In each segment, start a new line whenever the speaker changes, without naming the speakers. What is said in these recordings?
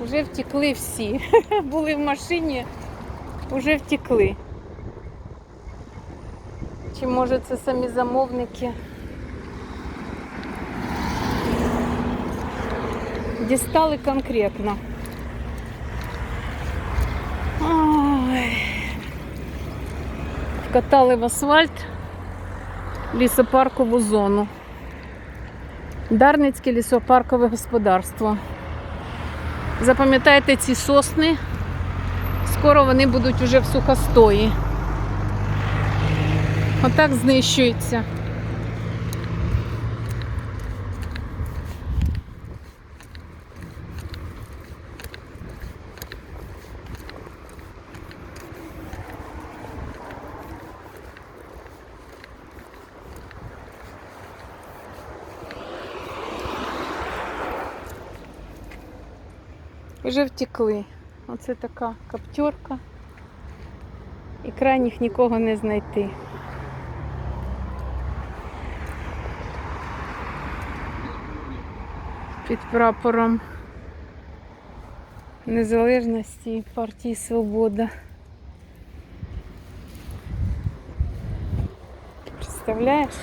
Вже втекли всі. Були в машині, вже втекли. Чи може це самі замовники? Дістали конкретно. Ой. Вкатали в асфальт лісопаркову зону. Дарницьке лісопаркове господарство. Запам'ятайте ці сосни. Скоро вони будуть уже в сухостої. Отак знищується. Вже втекли. Оце така каптерка. І крайніх нікого не знайти. Під прапором Незалежності партії Свобода. Представляєш?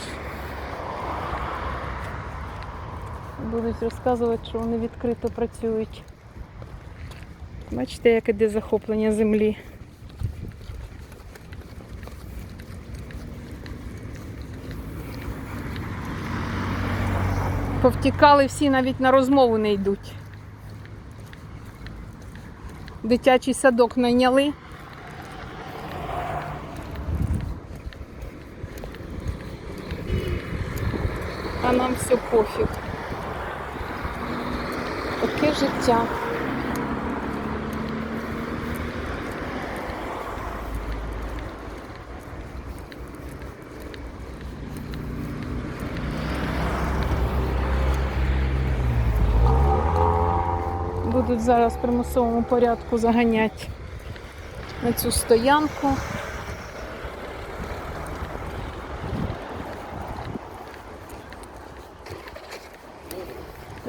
Будуть розказувати, що вони відкрито працюють. Бачите, як іде захоплення землі. Повтікали всі, навіть на розмову не йдуть. Дитячий садок найняли. А нам все пофіг. Таке життя. Будуть зараз в примусовому порядку заганяти на цю стоянку.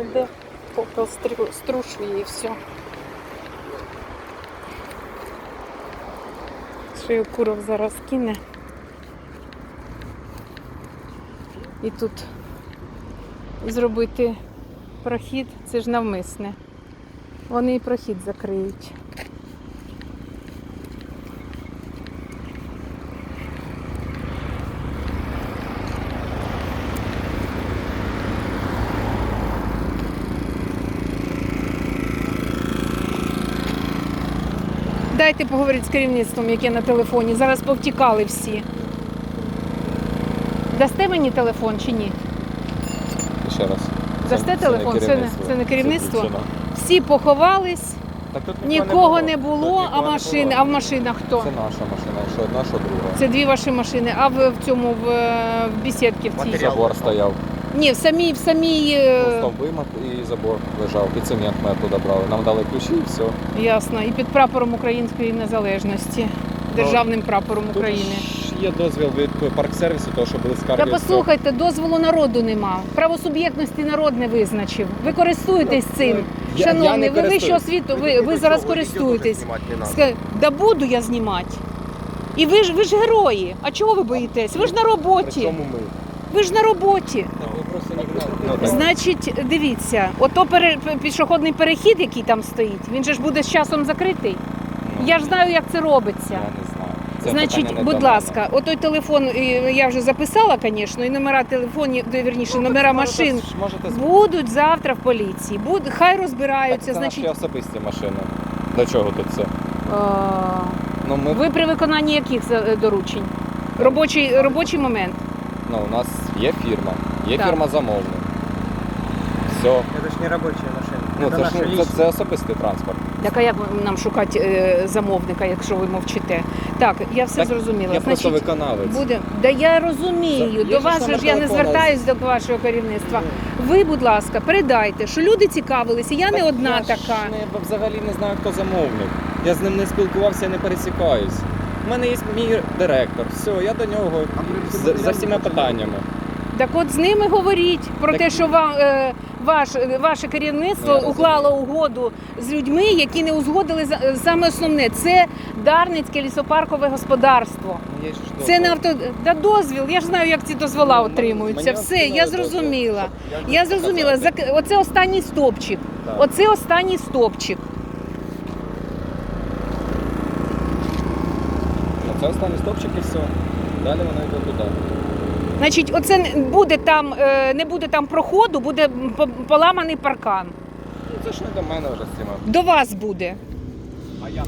Іде попел стру- струшує і все. Ще куров зараз кине. І тут зробити прохід, це ж навмисне. Вони і прохід закриють. Дайте поговорити з керівництвом, яке на телефоні. Зараз повтікали всі. Дасте мені телефон чи ні?
Ще раз.
Дасте телефон? Це не- це не керівництво?
дівчина.
Всі поховались,
Так тут
нікого не було,
Тут
а
нікого не
машини,
було.
а в машинах хто?
Це наша машина, що одна, що друга.
Це дві ваші машини, а в, в цьому в, е, в бесідці в цій.
Забор стояв.
Ні, в самій в самій е,
Стовби і забор лежав. І цемент ми оттуда брали. Нам дали ключі і все.
ясно, і під прапором Української незалежності, державним прапором України.
Тут є дозвіл від парксервісу, того, що були скарги.
Та послухайте, дозволу народу нема. Правосуб'єктності народ не визначив. Ви користуєтесь цим.
Я- я
Шановний, ви вищу освіту, ви, ви зараз користуєтесь. Ска- Да буду я знімати. І ви ж ви ж герої. А чого ви боїтесь? Ви ж на роботі.
Причому ми.
Ви ж на роботі.
Ну,
Значить, дивіться, ото пере, пішохідний перехід, який там стоїть, він же ж буде з часом закритий.
Ну,
Я ж знаю, як це робиться.
Я не знаю. Це
Значить,
питання не
будь
мене.
ласка, отой телефон е, я вже записала, звісно, і номера телефонів, де, вірніше, номера машин
Можете, можете з-
будуть завтра в поліції. Буд, хай
Так,
розбираються.
це
Значить,
наші особисті машини. До чого тут це?
а,
Ну, ми,
ви при виконанні яких е, доручень? Робочий, робочий момент.
ну, у нас є фірма, є
Так.
фірма замовник. Все.
Це ж не робоча машина.
Ну,
Це
це, ж, ну, це, це особистий транспорт.
Так а як нам шукати е, замовника, якщо ви мовчите? Так, я все
Так,
зрозуміла.
Я просто
Значить,
виконавець.
буде. Да я розумію.
Є
До
ж
вас ж я не
телефона.
звертаюсь до вашого керівництва. Ви, будь ласка, передайте, що люди цікавилися. Я не
Так
одна
я ж
така.
Не, взагалі не знаю, хто замовник. Я з ним не спілкувався, не пересікаюсь. У мене є мій директор. Все, я до нього
А
з- за всіма питаннями.
Так от з ними говоріть про
Так-
те, що вам е, ваш, ваше керівництво уклало угоду з людьми, які не узгодили саме основне. Це Дарницьке лісопаркове господарство.
Ну,
Це не авто да дозвіл. Я ж знаю, як ці дозвола
Ну,
отримуються. Все, я зрозуміла. Я зрозуміла. Оце останній стопчик. Оце останній стопчик.
Це останній стопчик і все. Далі вона йде туди.
Значить, оце не буде там, е, не буде там проходу, буде п- поламаний паркан.
Ну, це ж не до мене вже з цими.
До вас буде.
А як?